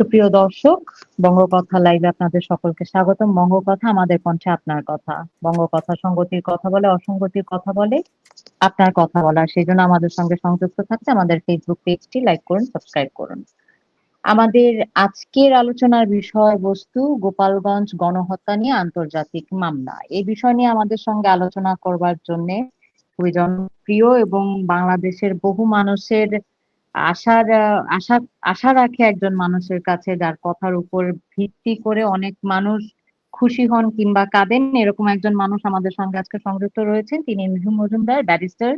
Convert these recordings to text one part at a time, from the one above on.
সুপ্রিয় দর্শক, বঙ্গকথা লাইভে আপনাদের সকলকে স্বাগতম। বঙ্গকথা আমাদের কণ্ঠে আপনার কথা। বঙ্গকথা সংগতির কথা বলে, অসঙ্গতির কথা বলে আপনার কথা বলার। সেই জন্য আমাদের সঙ্গে সংযুক্ত থাকতে আমাদের ফেসবুক পেজটি লাইক করুন সাবস্ক্রাইব করুন। আমাদের আজকের আলোচনার বিষয়বস্তু, গোপালগঞ্জ গণহত্যা নিয়ে আন্তর্জাতিক মামলা। এই বিষয় নিয়ে আমাদের সঙ্গে আলোচনা করবার জন্য খুবই জনপ্রিয় এবং বাংলাদেশের বহু মানুষের আশার আশা আশা রাখে একজন মানুষের কাছে যার কথার উপর ভিত্তি করে অনেক মানুষ খুশি হন কিংবা কাঁদেন। এরকম একজন মানুষ আমাদের সঙ্গে আজকে সংযুক্ত রয়েছেন। তিনি মিঠু মজুমদার, ব্যারিস্টার,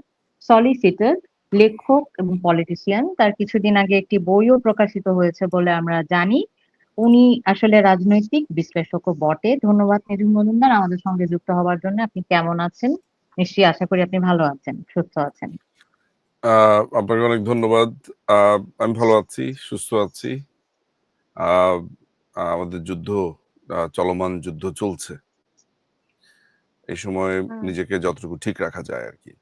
সলিসিটর, লেখক এবং পলিটিশিয়ান। তার কিছুদিন আগে একটি বইও প্রকাশিত হয়েছে বলে আমরা জানি। উনি আসলে রাজনৈতিক বিশ্লেষকও বটে। ধন্যবাদ মিঠু মজুমদার আমাদের সঙ্গে যুক্ত হওয়ার জন্য। আপনি কেমন আছেন? নিশ্চয়ই আশা করি আপনি ভালো আছেন, সুস্থ আছেন। আপনাকে অনেক ধন্যবাদ। আমি ভালো আছি সুস্থ আছি। আহ, আমাদের যুদ্ধ চলমান যুদ্ধ চলছে। এই সময় নিজেকে যতটুকু ঠিক রাখা যায় আর কি।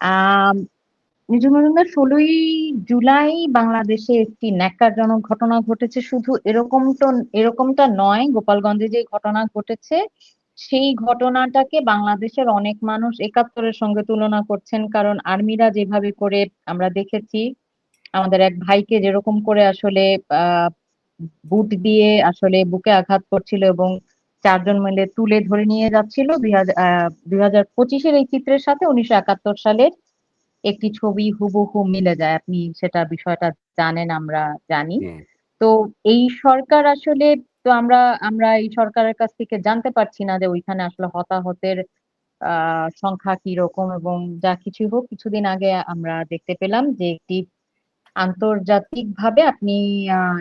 আহ নিজু মজুমদার ষোলোই জুলাই বাংলাদেশে একটি ন্যাক্কারজনক ঘটনা ঘটেছে। শুধু এরকম তো এরকমটা নয় গোপালগঞ্জে যে ঘটনা ঘটেছে সেই ঘটনাটাকে বাংলাদেশের অনেক মানুষ একাত্তরের সঙ্গে তুলনা করছেন। কারণ আর্মিরা যেভাবে করে আমরা দেখেছি, আমাদের এক ভাইকে যেরকম করে আসলে বুট দিয়ে আসলে বুকে আঘাত করছিল এবং চারজন মিলে তুলে ধরে নিয়ে যাচ্ছিল। দুই হাজার পঁচিশের এই চিত্রের সাথে উনিশশো একাত্তর সালের একটি ছবি হুবহু মিলে যায়। আপনি সেটা বিষয়টা জানেন, আমরা জানি। তো এই সরকার আসলে তো আমরা আমরা এই সরকারের কাছ থেকে জানতে পারছি না যে ওইখানে আসলে হতাহতের আহ সংখ্যা কি রকম এবং যা কিছু হোক, কিছুদিন আগে আমরা দেখতে পেলাম যে একটি আন্তর্জাতিকভাবে আপনি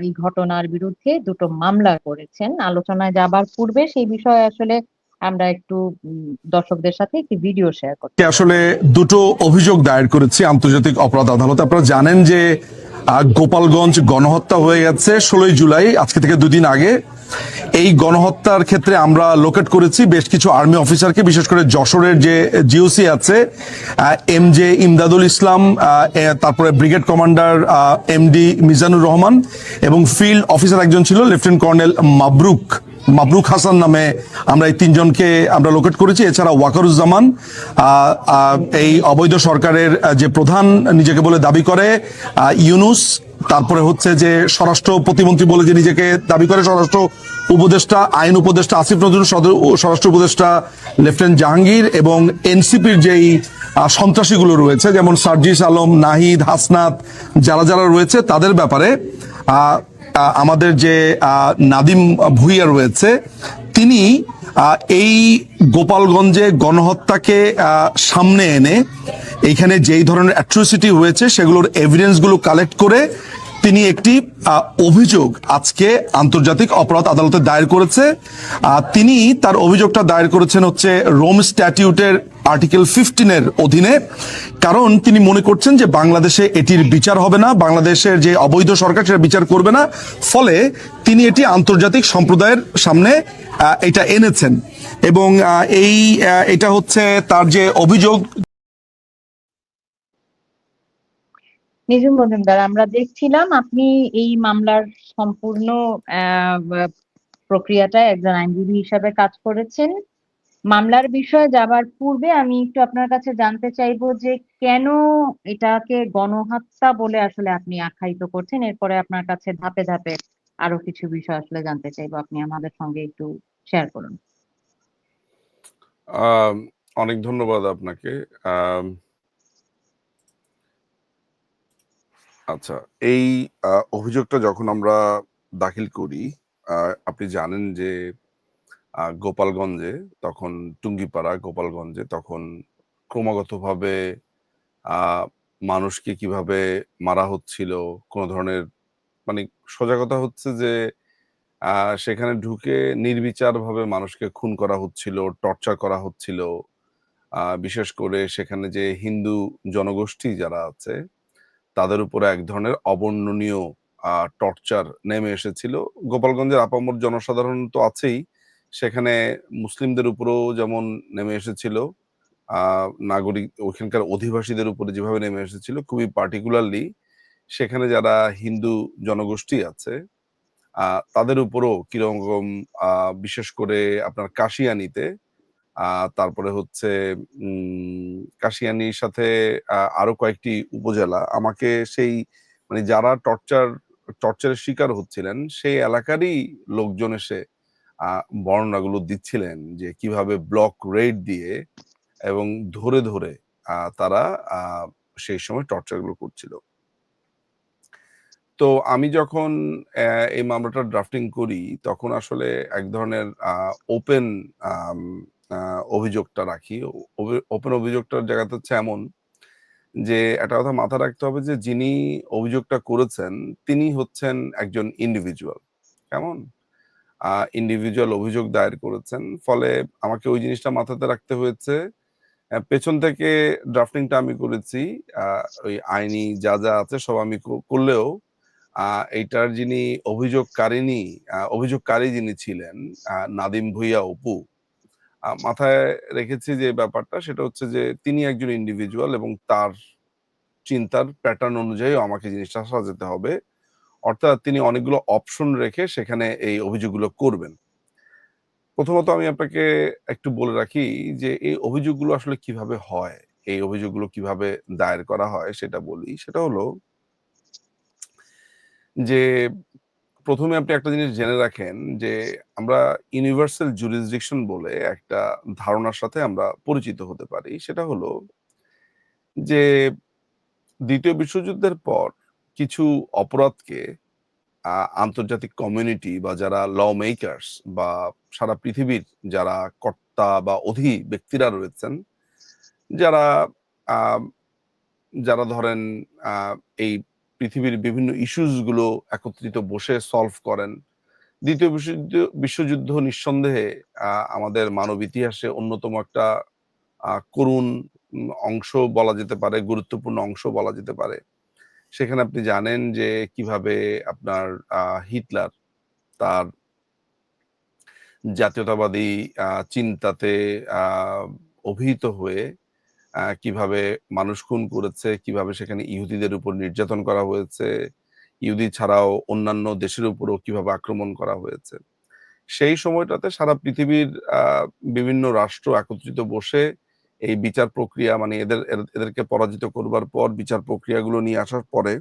এই ঘটনার বিরুদ্ধে দুটো মামলা করেছেন। আলোচনায় যাবার পূর্বে সেই বিষয়ে আসলে আমরা একটু দর্শকদের সাথে একটি ভিডিও শেয়ার করতে আসলে দুটো অভিযোগ দায়ের করেছি আন্তর্জাতিক অপরাধ আদালতে। আপনারা জানেন যে গোপালগঞ্জ গণহত্যা হয়ে গেছে ষোলোই জুলাই, আজকে থেকে দুদিন আগে। এই গণহত্যার ক্ষেত্রে আমরা লোকেট করেছি বেশ কিছু আর্মি অফিসারকে বিশেষ করে যশোরের যে জিওসি আছে এম জে ইমদাদুল ইসলাম তারপরে brigade commander M D Mizanur Rahman এবং ফিল্ড অফিসার একজন ছিল লেফটেন্যান্ট কর্নেল মাবরুক। মাবরুক হাসান নামে আমরা এই তিনজনকে আমরা লোকেট করেছি। এছাড়া ওয়াকারুজ্জামান এই অবৈধ সরকারের যে প্রধান নিজেকে বলে দাবি করে ইউনুস, তারপরে হচ্ছে যে স্বরাষ্ট্র প্রতিমন্ত্রী বলে যে নিজেকে দাবি করে স্বরাষ্ট্র উপদেষ্টা, আইন উপদেষ্টা আসিফ নজরুল স্বরাষ্ট্র উপদেষ্টা লেফটেন্যান্ট জাহাঙ্গীর এবং এনসিপির যেই সন্ত্রাসীগুলো রয়েছে, যেমন সার্জিস আলম, নাহিদ, হাসনাত, যারা যারা রয়েছে তাদের ব্যাপারে আমাদের যে নাদিম ভুইয়া রয়েছে, তিনি এই গোপালগঞ্জে গণহত্যাকে সামনে এনে এইখানে যেই ধরনের অ্যাট্রোসিটি হয়েছে, সেগুলোর এভিডেন্সগুলো কালেক্ট করে তিনি একটি অভিযোগ আজকে আন্তর্জাতিক অপরাধ আদালতে দায়ের করেছে। তিনি তার অভিযোগটা দায়ের করেছেন হচ্ছে রোম স্ট্যাটিউটের আর্টিকেল ফিফটিনের অধীনে, কারণ তিনি মনে করছেন যে বাংলাদেশে এটির বিচার হবে না, বাংলাদেশের যে অবৈধ সরকার সেটা বিচার করবে না, ফলে তিনি এটি আন্তর্জাতিক সম্প্রদায়ের সামনে এটা এনেছেন। এবং এই এটা হচ্ছে তার যে অভিযোগ। আমরা দেখছিলাম আপনি এই মামলার সম্পূর্ণ প্রক্রিয়াটা একজন আইনজীবী হিসাবে কাজ করেছেন। মামলার বিষয়ে যাবার পূর্বে আমি একটু আপনার কাছে জানতে চাইব যে কেন এটাকে গণহত্যা বলে আসলে আপনি আখ্যায়িত করছেন? এরপরে আপনার কাছে ধাপে ধাপে আরও কিছু বিষয় আসলে জানতে চাইব। আপনি আমাদের সঙ্গে একটু শেয়ার করুন। অনেক ধন্যবাদ আপনাকে। আচ্ছা এই অভিযোগটা যখন আমরা দাখিল করি আপনি জানেন যে গোপালগঞ্জে, তখন টুঙ্গিপাড়া, গোপালগঞ্জে তখন ক্রমাগতভাবে মানুষকে কীভাবে মারা হচ্ছিল, কোনো ধরনের মানে সোজা কথা হচ্ছে যে সেখানে ঢুকে নির্বিচারভাবে মানুষকে খুন করা হচ্ছিল, টর্চার করা হচ্ছিল। বিশেষ করে সেখানে যে হিন্দু জনগোষ্ঠী যারা আছে, তাদের উপরে এক ধরনের অবর্ণনীয় টর্চার নেমে এসেছিল। গোপালগঞ্জের আপামর জনসাধারণ তো আছেই সেখানে মুসলিমদের উপরেও যেমন নেমে এসেছিল নাগরিক, ওখানকার অধিবাসীদের উপরে যেভাবে নেমে এসেছিল, খুবই পার্টিকুলারলি সেখানে যারা হিন্দু জনগোষ্ঠী আছে তাদের উপরও কীরকম বিশেষ করে আপনার কাশিয়ানিতে তারপরে হচ্ছে কাশিয়ানির সাথে আরও কয়েকটি উপজেলা, আমাকে সেই মানে যারা টর্চার টর্চারের শিকার হচ্ছিলেন, সেই এলাকারই লোকজন এসে বর্ণনাগুলো দিচ্ছিলেন যে কীভাবে ব্লক রেড দিয়ে এবং ধরে, ধরে তারা সেই সময় টর্চারগুলো করছিল। তো আমি যখন এই মামলাটা ড্রাফটিং করি তখন আসলে এক ধরনের ওপেন অভিযোগটা রাখি। ওপেন অভিযোগটার জায়গাটা হচ্ছে এমন যে একটা কথা মাথায় রাখতে হবে যে যিনি অভিযোগটা করেছেন তিনি হচ্ছেন একজন ইন্ডিভিজুয়াল। কেমন? ইন্ডিভিজুয়াল অভিযোগ দায়ের করেছেন। ফলে আমাকে ওই জিনিসটা মাথাতে রাখতে হয়েছে। পেছন থেকে ড্রাফটিংটা আমি করেছি। ওই আইনি যা, যা আছে সব আমি করলেও এইটার যিনি অভিযোগকারিণী আ অভিযোগকারী যিনি ছিলেন নাদিম ভূঁইয়া অপু। মাথায় রেখেছি যে ব্যাপারটা সেটা হচ্ছে যে তিনি একজন ইন্ডিভিজুয়াল এবং তার চিন্তার প্যাটার্ন অনুযায়ী আমাকে জিনিসটা সাজাতে হবে। অর্থাৎ তিনি অনেকগুলো অপশন রেখে সেখানে এই অভিযোগগুলো করবেন। প্রথমত আমি আপনাকে একটু বলে রাখি যে এই অভিযোগগুলো আসলে কীভাবে হয়? এই অভিযোগগুলো কীভাবে দায়ের করা হয় সেটা বলি। সেটা হলো যে প্রথমে আপনি একটা জিনিস জেনে রাখেন যে আমরা ইউনিভার্সাল জুরিসডিকশন বলে একটা ধারণার সাথে আমরা পরিচিত হতে পারি। সেটা হলো যে দ্বিতীয় বিশ্বযুদ্ধের পর কিছু অপরাধকে আন্তর্জাতিক কমিউনিটি বা যারা ল মেকার্স বা সারা পৃথিবীর যারা কর্তা বা অধি ব্যক্তিরা রয়েছেন, যারা যারা ধরেন এই পৃথিবীর বিভিন্ন ইস্যুসগুলো একত্রিত বসে সলভ করেন। দ্বিতীয় বিশ্বযুদ্ধ বিশ্বযুদ্ধ নিঃসন্দেহে আমাদের মানব ইতিহাসে অন্যতম একটা করুণ অংশ বলা যেতে পারে, গুরুত্বপূর্ণ অংশ বলা যেতে পারে। সেখানে আপনি জানেন যে কীভাবে আপনার হিটলার তার জাতীয়তাবাদী চিন্তাতে অভিহিত হয়ে কীভাবে মানুষ খুন করেছে, কীভাবে সেখানে ইহুদিদের উপর নির্যাতন করা হয়েছে, ইহুদি ছাড়াও অন্যান্য দেশের উপরও কীভাবে আক্রমণ করা হয়েছে। সেই সময়টাতে সারা পৃথিবীর বিভিন্ন রাষ্ট্র একত্রিত বসে এই বিচার প্রক্রিয়া মানে এদের এদেরকে পরাজিত করবার পর বিচার প্রক্রিয়াগুলো নিয়ে আসার পরে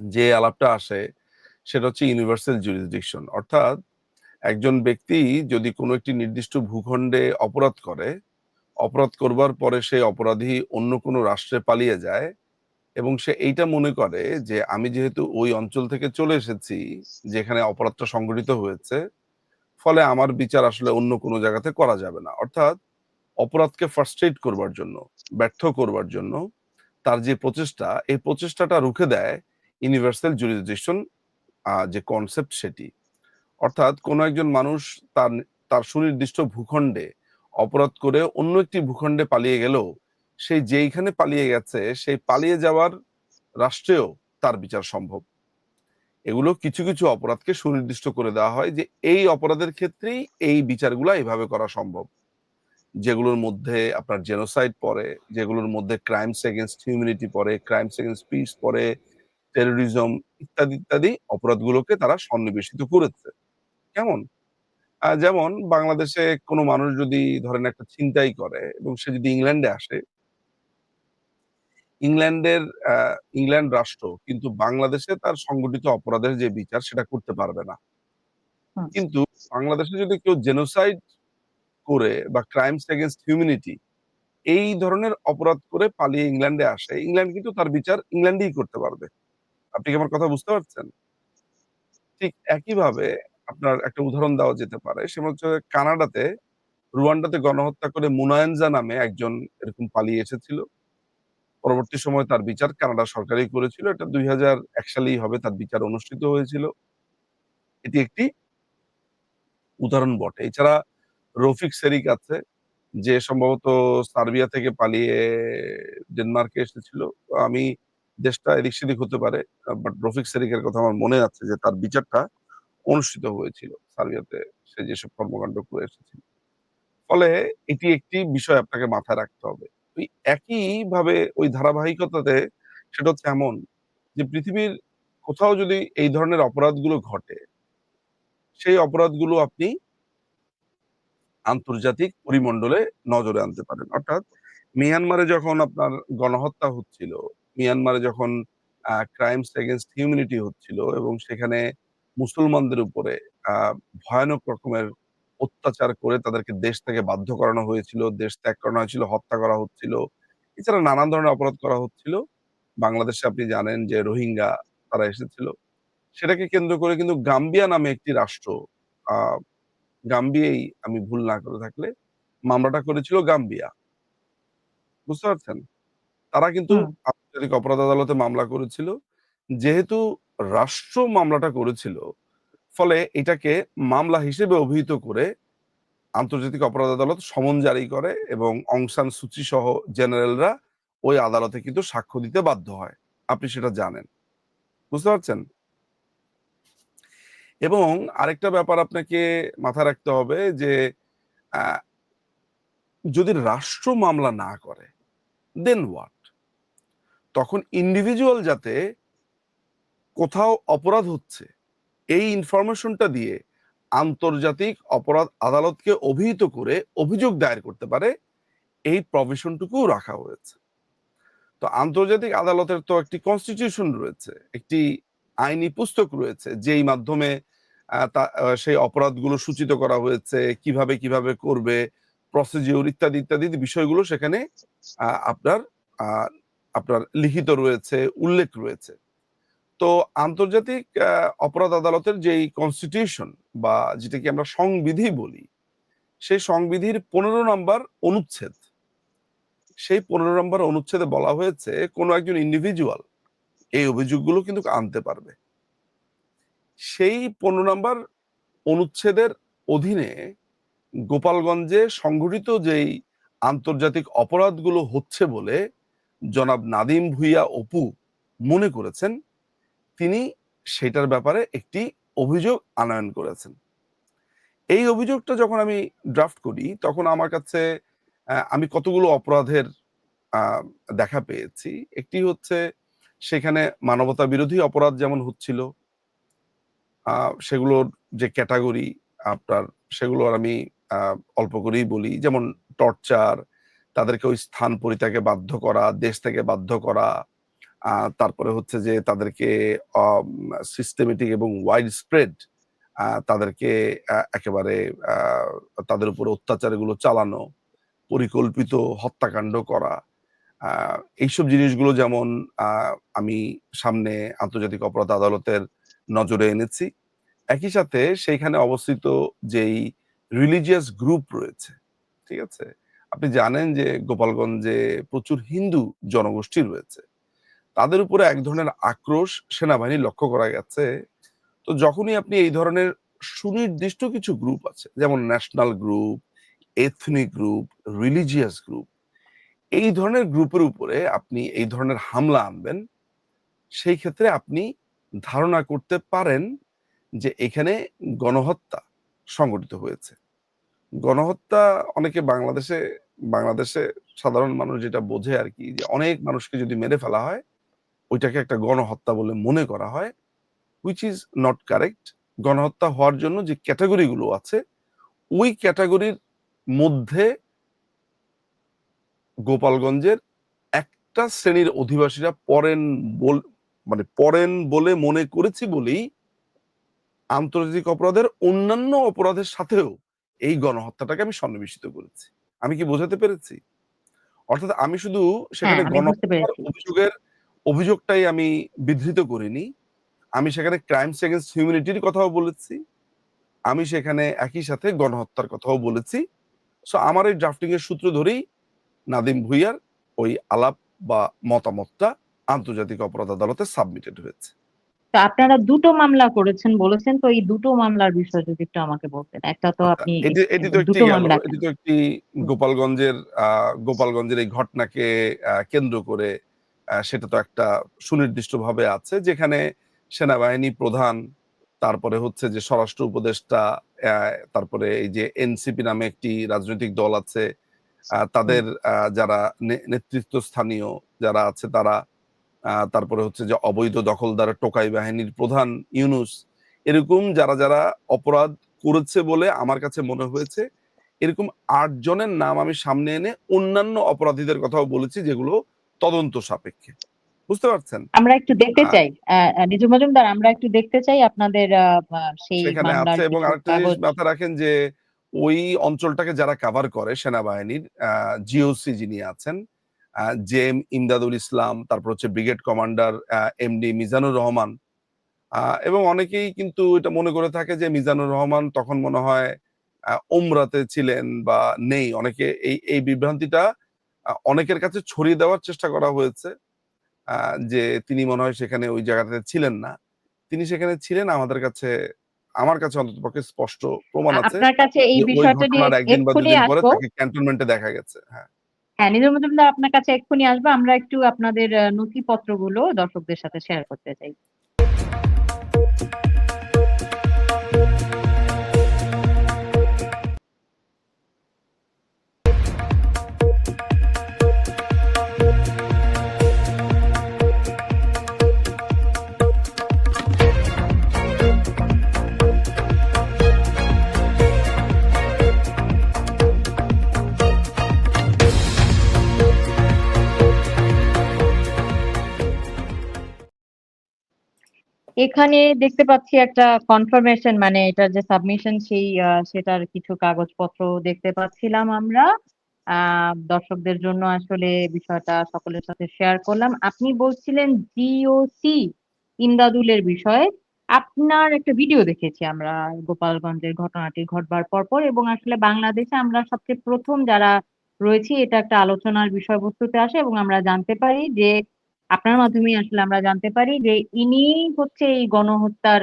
যে আলাপটা আসে সেটা হচ্ছে ইউনিভার্সাল জুরিসডিকশন। অর্থাৎ একজন ব্যক্তি যদি কোনো একটি নির্দিষ্ট ভূখণ্ডে অপরাধ করে, অপরাধ করবার পরে সেই অপরাধী অন্য কোনো রাষ্ট্রে পালিয়ে যায় এবং সে এইটা মনে করে যে আমি যেহেতু ওই অঞ্চল থেকে চলে এসেছি যেখানে অপরাধটা সংঘটিত হয়েছে, ফলে আমার বিচার আসলে অন্য কোনো জায়গাতে করা যাবে না। অর্থাৎ অপরাধকে ফ্রাস্ট্রেট করবার জন্য, ব্যর্থ করবার জন্য তার যে প্রচেষ্টা, এই প্রচেষ্টাটা রুখে দেয় ইউনিভার্সাল জুরিসডিকশন আ যে কনসেপ্ট সেটি। অর্থাৎ কোনো একজন মানুষ তার তার সুনির্দিষ্ট ভূখণ্ডে অপরাধ করে অন্য একটি ভূখণ্ডে পালিয়ে গেলেও সেই যেইখানে পালিয়ে গেছে সেই পালিয়ে যাওয়ার রাষ্ট্রেও তার বিচার সম্ভব। এগুলো কিছু, কিছু অপরাধকে সুনির্দিষ্ট করে দেওয়া হয় যে এই অপরাধের ক্ষেত্রেই এই বিচারগুলা এভাবে করা সম্ভব। যেগুলোর মধ্যে আপনার জেনোসাইড পড়ে, যেগুলোর মধ্যে ক্রাইমস এগেইনস্ট হিউম্যানিটি পড়ে, ক্রাইমস এগেইনস্ট পিস পড়ে, টেরোরিজম ইত্যাদি, ইত্যাদি অপরাধগুলোকে তারা সন্নিবেশিত করেছে। কেমন? যেমন বাংলাদেশে কোনো মানুষ যদি ধরেন একটা ছিনতাই করে এবং সে যদি ইংল্যান্ডে আসে ইংল্যান্ডের ইংল্যান্ড রাষ্ট্র কিন্তু বাংলাদেশে তার সংগঠিত অপরাধের যে বিচার সেটা করতে পারবে না। কিন্তু বাংলাদেশে যদি কেউ জেনোসাইড করে বা ক্রাইমস এগেইনস্ট হিউম্যানিটি এই ধরনের অপরাধ করে পালিয়ে ইংল্যান্ডে আসে, ইংল্যান্ড কিন্তু তার বিচার ইংল্যান্ডেই করতে পারবে। আপনি কি আমার কথা বুঝতে পারছেন? ঠিক একইভাবে আপনার একটা উদাহরণ দেওয়া যেতে পারে। সেটা হচ্ছে কানাডাতে রুয়ান্ডাতে গণহত্যা করে মুনায়েনজা নামে একজন এরকম পালিয়ে এসেছিল। পরবর্তী সময়ে তার বিচার কানাডা সরকারই করেছিল। এটা ২০০১ সালেই হবে তার বিচার অনুষ্ঠিত হয়েছিল। এটি একটি উদাহরণ বটে। এছাড়া রফিক সেরিক আছে যে সম্ভবত সার্বিয়া থেকে পালিয়ে ডেনমার্কে এসেছিল। আমি দেশটা এদিক সেদিক হতে পারে। বাট রফিক সেরিকের কথা আমার মনে আছে যে তার বিচারটা অনুষ্ঠিত হয়েছিল সার্বিয়াতে সে যেসব কর্মকাণ্ড করে এসেছিল। ফলে এটি একটি বিষয় আপনাকে মাথায় রাখতে হবে। ওই একইভাবে ওই ধারাবাহিকতাতে সেটা হচ্ছে এমন যে পৃথিবীর কোথাও যদি এই ধরনের অপরাধগুলো ঘটে, সেই অপরাধগুলো আপনি আন্তর্জাতিক পরিমণ্ডলে নজরে আনতে পারেন। অর্থাৎ মিয়ানমারে যখন আপনার গণহত্যা হচ্ছিল, মিয়ানমারে যখন ক্রাইমস এগেনস্ট হিউম্যানিটি হচ্ছিল এবং সেখানে মুসলমানদের উপরে ভয়ানক রকমের অত্যাচার করে তাদেরকে দেশ থেকে বাধ্য করানো হয়েছিল, দেশ ত্যাগ করানো হয়েছিল, হত্যা করা হচ্ছিল, এছাড়া নানান ধরনের অপরাধ করা হচ্ছিল। বাংলাদেশে আপনি জানেন যে রোহিঙ্গা তারা এসেছিল। সেটাকে কেন্দ্র করে কিন্তু গাম্বিয়া নামে একটি রাষ্ট্র গাম্বিয়াই আমি ভুল না করে থাকলে মামলাটা করেছিল গাম্বিয়া। বুঝতে পারছেন? তারা কিন্তু আন্তর্জাতিক অপরাধ আদালতে মামলা করেছিল। যেহেতু রাষ্ট্র মামলাটা করেছিল ফলে এটাকে মামলা হিসেবে অভিহিত করে আন্তর্জাতিক অপরাধ আদালত সমন জারি করে এবং অংসান সুচি সহ জেনারেলরা ওই আদালতে কিন্তু সাক্ষ্য দিতে বাধ্য হয়। আপনি সেটা জানেন। বুঝতে পারছেন? এবং আরেকটা ব্যাপার আপনাকে মাথায় রাখতে হবে যে যদি রাষ্ট্র মামলা না করে দেন হোয়াট তখন ইন্ডিভিজুয়াল যাতে কোথাও অপরাধ হচ্ছে, এই ইনফরমেশনটা দিয়ে আন্তর্জাতিক অপরাধ আদালতকে অভিহিত করে অভিযোগ দায়ের করতে পারে, এই প্রভিশনটুকু রাখা হয়েছে। তো আন্তর্জাতিক আদালতের তো একটি কনস্টিটিউশন রয়েছে, একটি আইনি পুস্তক রয়েছে, যেই মাধ্যমে সেই অপরাধগুলো সূচিত করা হয়েছে, কীভাবে কীভাবে করবে প্রসিজিওর ইত্যাদি ইত্যাদি বিষয়গুলো সেখানে আপনার আপনার লিখিত রয়েছে, উল্লেখ রয়েছে। তো আন্তর্জাতিক অপরাধ আদালতের যেই কনস্টিটিউশন বা যেটাকে আমরা সংবিধি বলি, সেই সংবিধির পনেরো নম্বর অনুচ্ছেদ। সেই পনেরো নম্বর অনুচ্ছেদে বলা হয়েছে, কোনো একজন ইন্ডিভিজুয়াল এই অভিযোগগুলো কিন্তু আনতে পারবে। সেই পনেরো নম্বর অনুচ্ছেদের অধীনে গোপালগঞ্জে সংঘটিত যেই আন্তর্জাতিক অপরাধগুলো হচ্ছে বলে জনাব নাদিম ভুইয়া অপু মনে করেছেন, তিনি সেটার ব্যাপারে একটি অভিযোগ আনয়ন করেছেন। এই অভিযোগটা যখন আমি ড্রাফট করি, তখন আমার কাছে আমি কতগুলো অপরাধের দেখা পেয়েছি। একটি হচ্ছে, সেখানে মানবতা বিরোধী অপরাধ যেমন হচ্ছিল সেগুলোর যে ক্যাটাগরি আপনার সেগুলোর আমি অল্প করেই বলি। যেমন টর্চার, তাদেরকে ওই স্থান পরিত্যাগে বাধ্য করা, দেশ থেকে বাধ্য করা তারপরে হচ্ছে যে তাদেরকে সিস্টেমেটিক এবং ওয়াইড স্প্রেড তাদেরকে একেবারে তাদের উপর অত্যাচারগুলো চালানো, পরিকল্পিত হত্যাকাণ্ড করা এইসব জিনিসগুলো যেমন আমি সামনে আন্তর্জাতিক অপরাধ আদালতের নজরে এনেছি। একই সাথে সেইখানে অবস্থিত যেই রিলিজিয়াস গ্রুপ রয়েছে, ঠিক আছে? আপনি জানেন যে গোপালগঞ্জে প্রচুর হিন্দু জনগোষ্ঠী রয়েছে। তাদের উপরে এক ধরনের আক্রোশ সেনাবাহিনী লক্ষ্য করা গেছে। তো যখনই আপনি এই ধরনের সুনির্দিষ্ট কিছু গ্রুপ আছে, যেমন national group ethnic group religious group এই ধরনের গ্রুপের উপরে আপনি এই ধরনের হামলা আনবেন, সেই ক্ষেত্রে আপনি ধারণা করতে পারেন যে এখানে গণহত্যা সংগঠিত হয়েছে। গণহত্যা অনেকে বাংলাদেশে বাংলাদেশে সাধারণ মানুষ যেটা বোঝে আর কি যে অনেক মানুষকে যদি মেরে ফেলা হয়, ওইটাকে একটা গণহত্যা বলে মনে করা হয় হুইচ ইজ নট কারেক্ট গণহত্যা হওয়ার জন্য যে ক্যাটাগরি গুলো আছে, ওই ক্যাটাগরির মধ্যে গোপালগঞ্জের একটা শ্রেণির অধিবাসীরা পড়েন বল মানে পড়েন বলে মনে করেছি বলেই আন্তর্জাতিক অপরাধের অন্যান্য অপরাধের সাথেও এই গণহত্যাটাকে আমি সন্নিবেশিত করেছি। আমি কি বোঝাতে পেরেছি? অর্থাৎ আমি শুধু সেখানে হ্যাঁ, গণহত্যার অভিযোগের অভিযোগটাই আমি বিধৃত করিনি। আমি সেখানে ক্রাইমস এগেন্স্ট হিউম্যানিটির কথাও বলেছি। আমি সেখানে একই সাথে গণহত্যার কথাও বলেছি। সো আমার এই ড্রাফটিং এর সূত্র ধরেই নাদিম ভুইয়ার ওই আলাপ বা মতামতটা আন্তর্জাতিক অপরাধ আদালতে সাবমিটেড হয়েছে। তো আপনারা দুটো মামলা করেছেন বলেছেন তো এই দুটো মামলার বিষয় যদি একটু আমাকে বলতেন। একটা তো আপনি এটি তো একটি এটি তো একটি গোপালগঞ্জের গোপালগঞ্জের এই ঘটনাকে কেন্দ্র করে সেটা তো একটা সুনির্দিষ্ট ভাবে আছে যেখানে সেনাবাহিনী প্রধান তারপরে হচ্ছে যে স্বরাষ্ট্র উপদেষ্টা তারপরে এই যে এনসিপি নামে একটি রাজনৈতিক দল আছে আহ, তাদের আহ, যারা নেতৃত্ব স্থানীয় যারা আছে তারা তারপরে হচ্ছে যে অবৈধ দখলদার টোকাই বাহিনীর প্রধান ইউনুস এরকম যারা যারা অপরাধ করেছে বলে আমার কাছে মনে হয়েছে এরকম আট জনের নাম আমি সামনে এনে অন্যান্য অপরাধীদের কথাও বলেছি যেগুলো তদন্ত সাপেক্ষে। বুঝতে পারছেন? আমরা একটু দেখতে চাই। নিজু মজুমদার আমরা একটু দেখতে চাই আপনাদের সেই সেখানে আছে এবং আরেকটা জিনিস মাথায় রাখেন যে ওই অঞ্চলটাকে যারা কভার করে সেনাবাহিনীর জিওসি যিনি আছেন জে এম ইমদাদুল ইসলাম তারপর হচ্ছে brigade commander MD Mizanur Rahman. এবং অনেকেই কিন্তু এটা মনে করে থাকে যে মিজানুর রহমান তখন মনে হয় ওমরাতে ছিলেন বা নেই। অনেকে এই এই বিভ্রান্তিটা অনেকের কাছে ছড়িয়ে দেওয়ার চেষ্টা করা হয়েছে যে তিনি মনে হয় সেখানে ওই জায়গাটাতে ছিলেন না। তিনি সেখানে ছিলেন আমাদের কাছে আমার কাছে অন্ততপক্ষে স্পষ্ট প্রমাণ আছে আপনার কাছে এই বিষয়টা নিয়ে একদিন বা দুদিন পরে তাকে ক্যান্টনমেন্টে দেখা গেছে হ্যাঁ। হ্যাঁ নিজের মজুমদার আপনার কাছে এক্ষুনি আসব। আমরা একটু আপনাদের নথিপত্রগুলো দর্শকদের সাথে শেয়ার করতে চাই। এখানে দেখতে পাচ্ছি একটা কনফার্মেশন মানে এটার যে সাবমিশন সেই সেটার কিছু কাগজপত্র দেখতে পাচ্ছিলাম আমরা। দর্শকদের জন্য আসলে বিষয়টা সকলের সাথে শেয়ার করলাম। আপনি বলছিলেন জিওসি ইমদাদুলের বিষয়ে। আপনার একটা ভিডিও দেখেছি আমরা গোপালগঞ্জের ঘটনাটি ঘটবার পরপর এবং আসলে বাংলাদেশে আমরা সবচেয়ে প্রথম যারা রয়েছি, এটা একটা আলোচনার বিষয়বস্তুতে আসে এবং আমরা জানতে পারি যে আপনার মাধ্যমেই আসলে আমরা জানতে পারি যে ইনি হচ্ছে এই গণহত্যার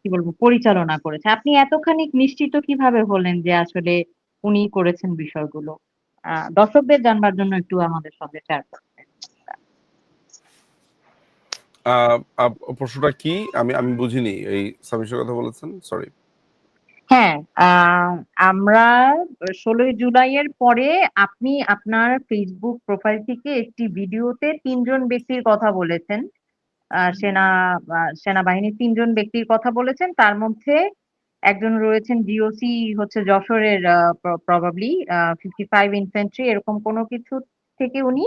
কি বলব, পরিচালনা করেছে। আপনি এতখানি নিশ্চিত কীভাবে হলেন যে আসলে উনি করেছেন বিষয়গুলো? দর্শকদের জানবার জন্য একটু আমাদের সঙ্গে শেয়ার করবেন। প্রশ্নটা কি? আমি আমি বুঝিনি, এই সামিশের কথা বলেছেন? সরি হ্যাঁ আমরা ষোলোই জুলাইয়ের পরে আপনি আপনার ফেসবুক প্রোফাইল থেকে একটি ভিডিওতে তিনজন ব্যক্তির কথা বলেছেন। সেনা সেনাবাহিনীর তিনজন ব্যক্তির কথা বলেছেন। তার মধ্যে একজন রয়েছেন জিওসি হচ্ছে যশোরের প্রবাবলি ফিফটি ফাইভ ইনফেন্ট্রি এরকম কোনো কিছু থেকে উনি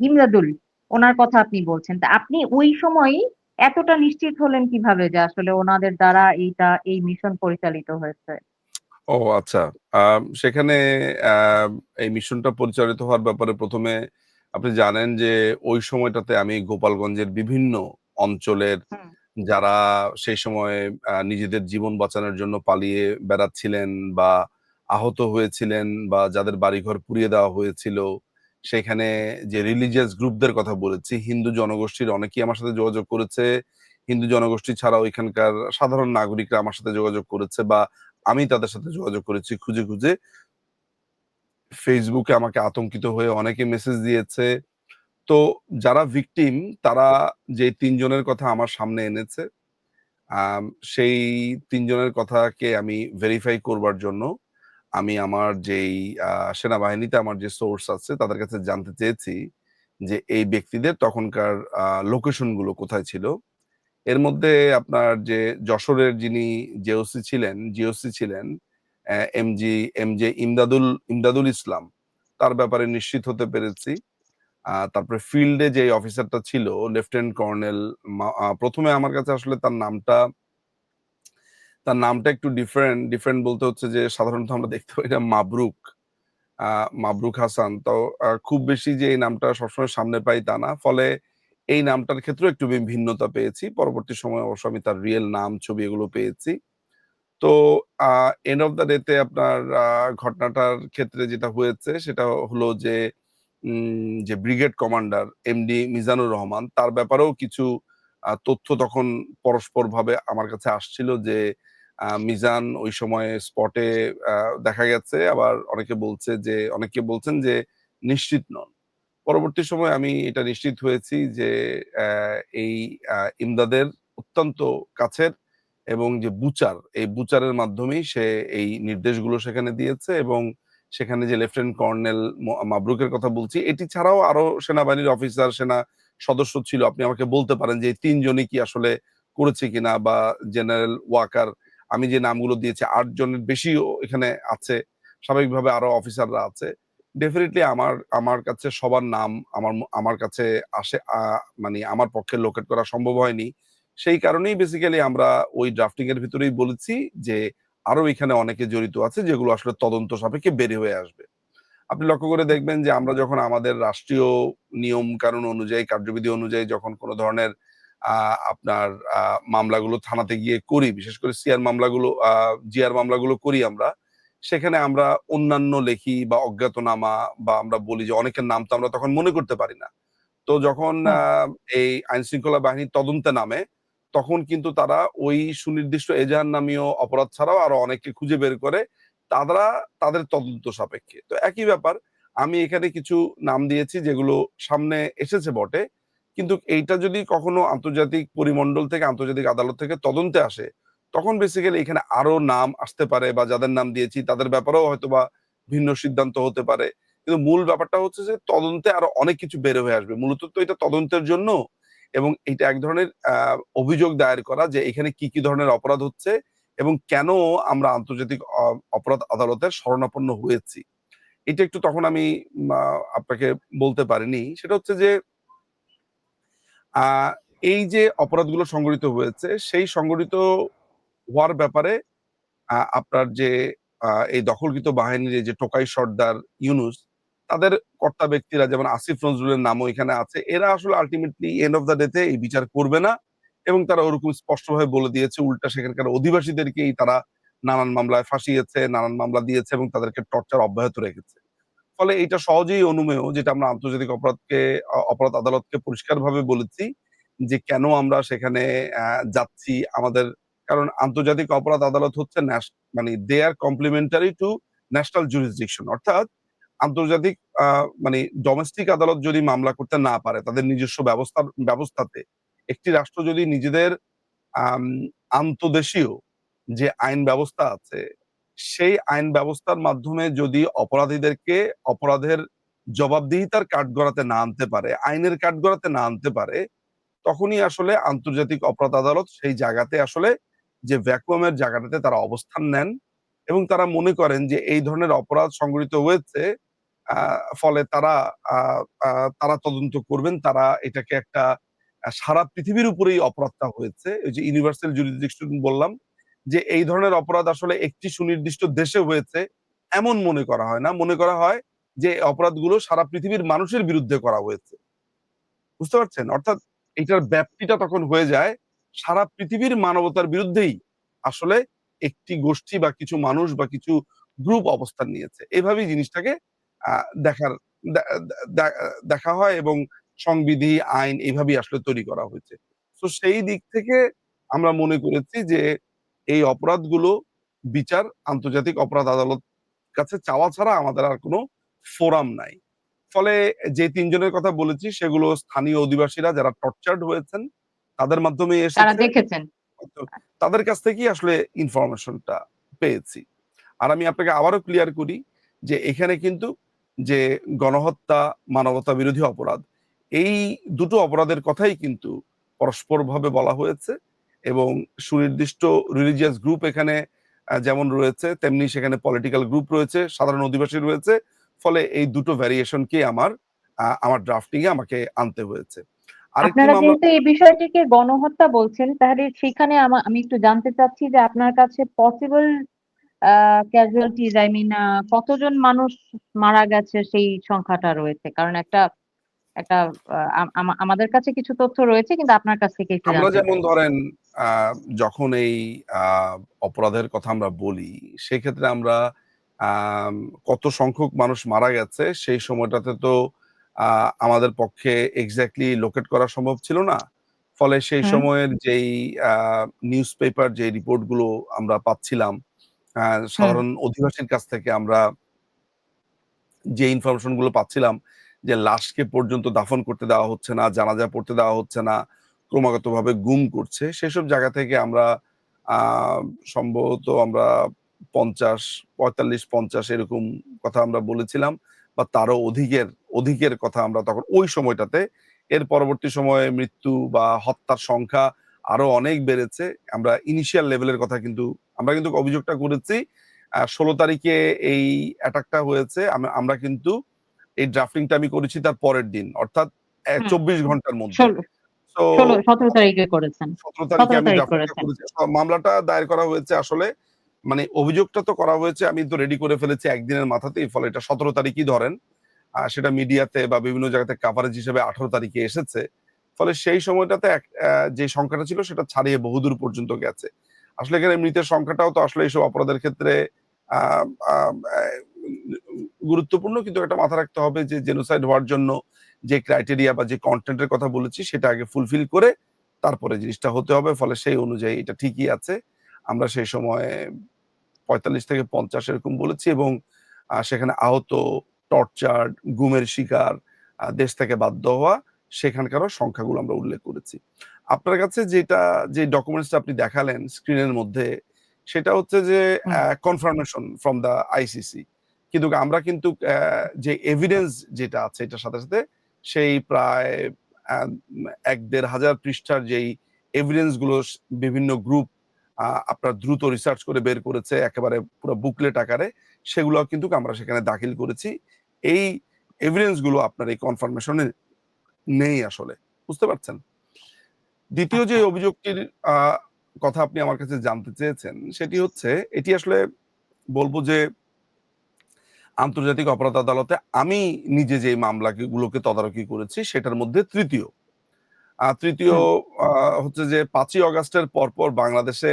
ইমদাদুল ওনার কথা আপনি বলছেন। তা আপনি ওই সময় এতটা নিশ্চিত হলেন কীভাবে যে আসলে ওনাদের দ্বারা এইটা এই মিশন পরিচালিত হয়েছে? ও আচ্ছা। সেখানে এই মিশনটা পরিচালিত হওয়ার ব্যাপারে প্রথমে আপনি জানেন যে ওই সময়টাতে আমি গোপালগঞ্জের বিভিন্ন অঞ্চলের যারা সেই সময় নিজেদের জীবন বাঁচানোর জন্য পালিয়ে বেড়াচ্ছিলেন বা আহত হয়েছিলেন বা যাদের বাড়িঘর পুড়িয়ে দেওয়া হয়েছিল সেখানে যে রিলিজিয়াস গ্রুপদের কথা বলেছি, হিন্দু জনগোষ্ঠীর অনেকেই আমার সাথে যোগাযোগ করেছে। হিন্দু জনগোষ্ঠী ছাড়াও এখানকার সাধারণ নাগরিকরা আমার সাথে যোগাযোগ করেছে বা আমি তাদের সাথে যোগাযোগ করেছি খুঁজে খুঁজে। ফেসবুকে আমাকে আতঙ্কিত হয়ে অনেকে মেসেজ দিয়েছে। তো যারা ভিকটিম তারা যে তিনজনের কথা আমার সামনে এনেছে সেই তিনজনের কথাকে আমি ভেরিফাই করবার জন্য আমি আমার যেই সেনাবাহিনীতে আমার যে সোর্স আছে, তাদের কাছে জানতে চেয়েছি যে এই ব্যক্তিদের তখনকার লোকেশনগুলো কোথায় ছিল। এর মধ্যে আপনার যে যশোরের যিনি জেওসি ছিলেন জিওসি ছিলেন এমজি এমজে ইমদাদুল ইমদাদুল ইসলাম, তার ব্যাপারে নিশ্চিত হতে পেরেছি। তারপরে ফিল্ডে যে অফিসারটা ছিল লেফটেন্যান্ট কর্নেল প্রথমে আমার কাছে আসলে তার নামটা তার নামটা একটু ডিফারেন্ট ডিফারেন্ট বলতে হচ্ছে যে সাধারণত আমরা দেখতে পাই না মাবরুক মাবরুক হাসান। তো খুব বেশি যে এই নামটা সবসময় সামনে পাই তা না। ফলে এই নামটার ক্ষেত্রে একটু ভিন্নতা পেয়েছি। পরবর্তী সময় অবশ্য আমি তার রিয়েল নাম, ছবি এগুলো পেয়েছি। তো এন্ড অফ দ্য ডেতে আপনার ঘটনাটার ক্ষেত্রে যেটা হয়েছে সেটা হলো যে যে brigade commander MD Mizanur Rahman, তার ব্যাপারেও কিছু তথ্য তখন পরস্পর ভাবে আমার কাছে আসছিল যে মিজান ওই সময় স্পটে দেখা গেছে। আবার অনেকে বলছে যে, অনেকে বলছেন যে, নিশ্চিত নন। পরবর্তী সময় আমি এটা নিশ্চিত হয়েছি যে এই ইমদাদের অত্যন্ত কাছের এবং যে বুচার, এই বুচারের মাধ্যমেই সে এই নির্দেশগুলো সেখানে দিয়েছে এবং সেখানে যে লেফটেন্যান্ট কর্নেল মাবরুকের কথা বলছি, এটি ছাড়াও আরও সেনাবাহিনীর অফিসার সেনা সদস্য ছিল। আপনি আমাকে বলতে পারেন যে, এই তিনজনই কি আসলে করেছে কিনা বা জেনারেল ওয়াকার আমি যে নামগুলো দিয়েছি আট জনের বেশিও এখানে আছে, স্বাভাবিকভাবে আরও অফিসাররা আছে। ডেফিনেটলি আমার আমার কাছে সবার নাম আমার আমার কাছে আসে মানে আমার পক্ষে লোকেট করা সম্ভব হয়নি। সেই কারণেই বেসিক্যালি আমরা ওই ড্রাফটিং এর ভিতরেই বলেছি যে, আরও এখানে অনেকে জড়িত আছে যেগুলো আসলে তদন্ত সাপেক্ষে বেরিয়ে হয়ে আসবে। আপনি লক্ষ্য করে দেখবেন যে আমরা যখন আমাদের রাষ্ট্রীয় নিয়ম কানুন অনুযায়ী, কার্যবিধি অনুযায়ী যখন কোনো ধরনের আপনার মামলাগুলো থানাতে গিয়ে করি। বিশেষ করে সিআর মামলাগুলো জিআর মামলাগুলো করি আমরা। সেখানে আমরা অন্যান্য লেখি বা অজ্ঞাতনামা বা আমরা বলি যে অনেকের নাম তো আমরা তখন মনে করতে পারি না। তো যখন এই আইন শৃঙ্খলা বাহিনী তদন্তে নামে তখন কিন্তু তারা ওই সুনির্দিষ্ট এজাহার নামীয় অপরাধ ছাড়াও আরও অনেককে খুঁজে বের করে। তারা তাদের তদন্ত সাপেক্ষে। তো একই ব্যাপার আমি এখানে কিছু নাম দিয়েছি যেগুলো সামনে এসেছে বটে। কিন্তু এইটা যদি কখনো আন্তর্জাতিক পরিমণ্ডল থেকে, আন্তর্জাতিক আদালত থেকে তদন্তে আসে, তখন বেসিক্যালি এখানে আরও নাম আসতে পারে বা যাদের নাম দিয়েছি তাদের ব্যাপারেও হয়তো বা ভিন্ন সিদ্ধান্ত হতে পারে। কিন্তু মূল ব্যাপারটা হচ্ছে যে তদন্তে আরও অনেক কিছু বের হয়ে আসবে। মূলত তো এটা তদন্তের জন্য এবং এটা এক ধরনের অভিযোগ দায়ের করা যে এখানে কি কি ধরনের অপরাধ হচ্ছে এবং কেন আমরা আন্তর্জাতিক অপরাধ আদালতের শরণাপন্ন হয়েছি। এটা একটু তখন আমি আপনাকে বলতে পারিনি। সেটা হচ্ছে যে এই যে অপরাধগুলো সংগঠিত হয়েছে, সেই সংগঠিত হওয়ার ব্যাপারে আপনার যে এই দখলকৃত বাহিনীর যে টোকাই সর্দার ইউনুস, তাদের কর্তা ব্যক্তিরা যেমন আসিফ নজরুলের নামও এখানে আছে, এরা আসলে আলটিমেটলি এন্ড অফ দ্য ডেতে এই বিচার করবে না এবং তারা ওরকম স্পষ্টভাবে বলে দিয়েছে, উল্টা সেখানকার অধিবাসীদেরকেই তারা নানান মামলায় ফাঁসিয়েছে, নানান মামলা দিয়েছে এবং তাদেরকে টর্চার অব্যাহত রেখেছে। ফলে এটা সহজেই অনুমেয়, যেটা আমরা আন্তর্জাতিক অপরাধকে, অপরাধ আদালতকে পরিষ্কারভাবে বলেছি যে কেন আমরা সেখানে যাচ্ছি আমাদের, কারণ আন্তর্জাতিক অপরাধ আদালত হচ্ছে মানে they are complementary to national jurisdiction অর্থাৎ আন্তর্জাতিক মানে ডোমেস্টিক আদালত যদি মামলা করতে না পারে, তাদের নিজস্ব ব্যবস্থা ব্যবস্থাতে একটি রাষ্ট্র যদি নিজেদের আন্তদেশীয় যে আইন ব্যবস্থা আছে সেই আইন ব্যবস্থার মাধ্যমে যদি অপরাধীদেরকে অপরাধের জবাবদিহিতার কাঠগড়াতে না আনতে পারে, আইনের কাঠগড়াতে না আনতে পারে, তখনই আসলে আন্তর্জাতিক অপরাধ আদালত সেই জায়গাতে আসলে যে ভ্যাকুয়ামের জায়গাটাতে তারা অবস্থান নেন এবং তারা মনে করেন যে এই ধরনের অপরাধ সংগঠিত হয়েছে ফলে তারা তারা তদন্ত করবেন, তারা এটাকে একটা সারা পৃথিবীর উপরেই অপরাধটা হয়েছে। ওই যে ইউনিভার্সাল জুরিসডিকশন বললাম যে এই ধরনের অপরাধ আসলে একটি সুনির্দিষ্ট দেশে হয়েছে, এমন মনে করা হয় না। মনে করা হয় যে অপরাধগুলো সারা পৃথিবীর মানুষের বিরুদ্ধে করা হয়েছে। বুঝতে পারছেন? অর্থাৎ এটার ব্যাপ্তিটা তখন হয়ে যায়, সারা পৃথিবীর মানবতার বিরুদ্ধেই আসলে একটি গোষ্ঠী বা কিছু মানুষ বা কিছু গ্রুপ অবস্থান নিয়েছে। এভাবেই জিনিসটাকে দেখার দেখা হয় এবং সংবিধি, আইন এইভাবেই আসলে তৈরি করা হয়েছে। তো সেই দিক থেকে আমরা মনে করেছি যে এই অপরাধগুলো বিচার আন্তর্জাতিক অপরাধ আদালত কাছে চাওয়া ছাড়া আমাদের আর কোনো ফোরাম নাই। ফলে যে তিনজনের কথা বলেছি সেগুলো স্থানীয় অধিবাসীরা যারা টর্চার্ড হয়েছেন তাদের মাধ্যমে এসেছে। দেখেছেন। তাদের কাছ থেকেই আসলে ইনফরমেশনটা পেয়েছি। আর আমি আপনাকে আবারও ক্লিয়ার করি যে এখানে কিন্তু যে গণহত্যা মানবতা বিরোধী অপরাধ এই দুটো অপরাধের কথাই কিন্তু পরস্পরভাবে বলা হয়েছে। এবং সুনির্দিষ্ট রিলিজিয়াস গ্রুপ এখানে যেমন রয়েছে তেমনি সেখানে পলিটিক্যাল গ্রুপ রয়েছে সাধারণ অধিবাসী রয়েছে ফলে এই দুটো ভ্যারিয়েশনকে আমার আমার ড্রাফটিং এ আমাকে আনতে হয়েছে। আপনারা যেহেতু এই বিষয়টিকে গণহত্যা বলছেন তাহলে সেখানে আমি একটু জানতে চাচ্ছি যে আপনার কাছে পসিবল ক্যাজুয়ালিটিজ আই মিন কতজন মানুষ মারা গেছে সেই সংখ্যাটা রয়েছে? কারণ একটা একটা আমাদের কাছে কিছু তথ্য রয়েছে কিন্তু আপনার কাছ থেকে আমরা যেমন ধরেন যখন এই অপরাধের কথা আমরা বলি সেক্ষেত্রে আমরা আম, কত সংখ্যক মানুষ মারা গেছে সেই সময়টাতে তো আহ, আমাদের পক্ষে এক্স্যাক্টলি লোকেট করা সম্ভব ছিল না। ফলে সেই সময়ের যেই নিউজ পেপার যে রিপোর্টগুলো আমরা পাচ্ছিলাম আহ, সাধারণ অধিবাসীর কাছ থেকে আমরা যে ইনফরমেশনগুলো পাচ্ছিলাম যে লাশকে পর্যন্ত দাফন করতে দেওয়া হচ্ছে না জানাজা পড়তে দেওয়া হচ্ছে না ক্রমাগতভাবে গুম করছে। সেসব জায়গা থেকে আমরা আহ, সম্ভবত আমরা পঞ্চাশ পঁয়তাল্লিশ পঞ্চাশ এরকম কথা আমরা বলেছিলাম বা তারও অধিকের অধিকের কথা আমরা তখন ওই সময়টাতে এর পরবর্তী সময়ে মৃত্যু বা হত্যার সংখ্যা আরও অনেক বেড়েছে। আমরা ইনিশিয়াল লেভেলের কথা কিন্তু আমরা কিন্তু অভিযোগটা করেছি ষোলো তারিখে এই অ্যাটাকটা হয়েছে। আমরা কিন্তু এই ড্রাফটিংটা আমি করেছি তার পরের দিন অর্থাৎ চব্বিশ ঘণ্টার মধ্যে। সতেরো তারিখে করেছেন। সতেরো তারিখে আমি তারিখ ড্রাফটিংটা করেছেন। করেছি। সব মামলাটা দায়ের করা হয়েছে আসলে মানে অভিযোগটা তো করা হয়েছে আমি তো রেডি করে ফেলেছি একদিনের মাথাতেই ফলে এটা সতেরো তারিখই ধরেন। সেটা মিডিয়াতে বা বিভিন্ন জায়গাতে কাভারেজ হিসেবে আঠারো তারিখে এসেছে। ফলে সেই সময়টাতে যে সংখ্যাটা ছিল সেটা ছাড়িয়ে বহুদূর পর্যন্ত গেছে। আসলে এখানে মৃতের সংখ্যাটাও তো আসলে এইসব অপরাধের ক্ষেত্রে গুরুত্বপূর্ণ কিন্তু একটা মাথা রাখতে হবে যে জেনোসাইড হওয়ার জন্য যে ক্রাইটেরিয়া বা যে কন্টেন্টের কথা বলেছি সেটা আগে ফুলফিল করে তারপরে জিনিসটা হতে হবে ফলে সেই অনুযায়ী এটা ঠিকই আছে। আমরা সেই সময় পঁয়তাল্লিশ থেকে পঞ্চাশ এরকম বলেছি এবং সেখানে আহত টর্চার গুমের শিকার দেশ থেকে বাধ্য হওয়া সেখানকারও সংখ্যাগুলো আমরা উল্লেখ করেছি। আপনার কাছে যেটা যে ডকুমেন্টসটা আপনি দেখালেন স্ক্রিনের মধ্যে সেটা হচ্ছে যে কনফার্মেশন ফ্রম দ্য আইসিসি কিন্তু আমরা কিন্তু যে এভিডেন্স যেটা আছে এটার সাথে সাথে সেই প্রায় এক দেড় হাজার পৃষ্ঠার যেই এভিডেন্সগুলো বিভিন্ন গ্রুপ আপনার দ্রুত রিসার্চ করে বের করেছে একেবারে পুরো বুকলেট আকারে সেগুলো কিন্তু আমরা সেখানে দাখিল করেছি। এই এভিডেন্সগুলো আপনার এই কনফার্মেশনে নেই আসলে। বুঝতে পারছেন? দ্বিতীয় যে আচ্ছা। অভিযোগটির কথা আপনি আমার কাছে জানতে চেয়েছেন সেটি হচ্ছে এটি আসলে বলব যে আন্তর্জাতিক অপরাধ আদালতে আমি নিজে যে মামলাগুলোকে তদারকি করেছি সেটার মধ্যে তৃতীয়। তৃতীয় হচ্ছে যে পাঁচই অগাস্টের পরপর বাংলাদেশে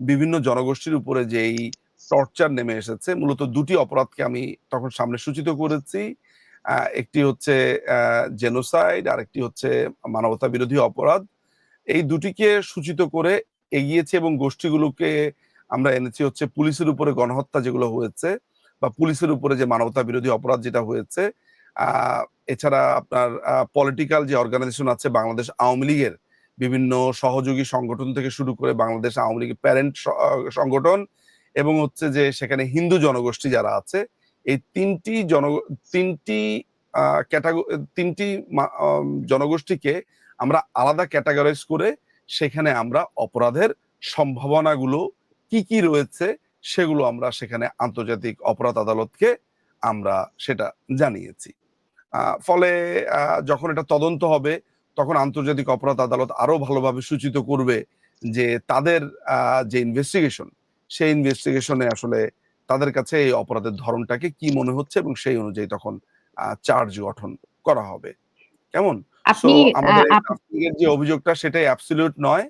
বিভিন্ন জনগোষ্ঠীর উপরে যেই টর্চার নেমে এসেছে মূলত দুটি অপরাধকে আমি তখন সামনে সূচিত করেছি। একটি হচ্ছে জেনোসাইড আর একটি হচ্ছে মানবতা বিরোধী অপরাধ। এই দুটিকে সূচিত করে এগিয়েছে এবং গোষ্ঠীগুলোকে আমরা এনেছি হচ্ছে পুলিশের উপরে গণহত্যা যেগুলো হয়েছে। বা পুলিশের উপরে যে মানবতা বিরোধী অপরাধ যেটা হয়েছে এছাড়া আপনার পলিটিক্যাল যে অর্গানাইজেশন আছে বাংলাদেশ আওয়ামী লীগের, বিভিন্ন সহযোগী সংগঠন থেকে শুরু করে বাংলাদেশ আওয়ামী লীগের প্যারেন্ট সংগঠন এবং হচ্ছে যে সেখানে হিন্দু জনগোষ্ঠী যারা আছে, এই তিনটি জন, তিনটি তিনটি জনগোষ্ঠীকে আমরা আলাদা ক্যাটাগরাইজ করে সেখানে আমরা অপরাধের সম্ভাবনাগুলো কি কি রয়েছে সেগুলো আমরা সেখানে আন্তর্জাতিক অপরাধ আদালতকে আমরা সেটা জানিয়েছি। ফলে যখন এটা তদন্ত হবে তখন আন্তর্জাতিক অপরাধ আদালত আরও ভালোভাবে সূচিত করবে যে তাদের যে ইনভেস্টিগেশন সেই ইনভেস্টিগেশনে আসলে তাদের কাছে এই অপরাধের ধরনটাকে কি মনে হচ্ছে এবং সেই অনুযায়ী তখন চার্জ গঠন করা হবে। কেমন? আমাদের যে অভিযোগটা সেটাই অ্যাবসলিউট নয়।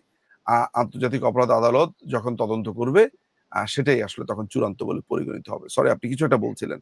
আন্তর্জাতিক অপরাধ আদালত যখন তদন্ত করবে সেটাই আসলে তখন চূড়ান্ত বলে পরিগণিত হবে। সরি আপনি কিছু একটা বলছিলেন।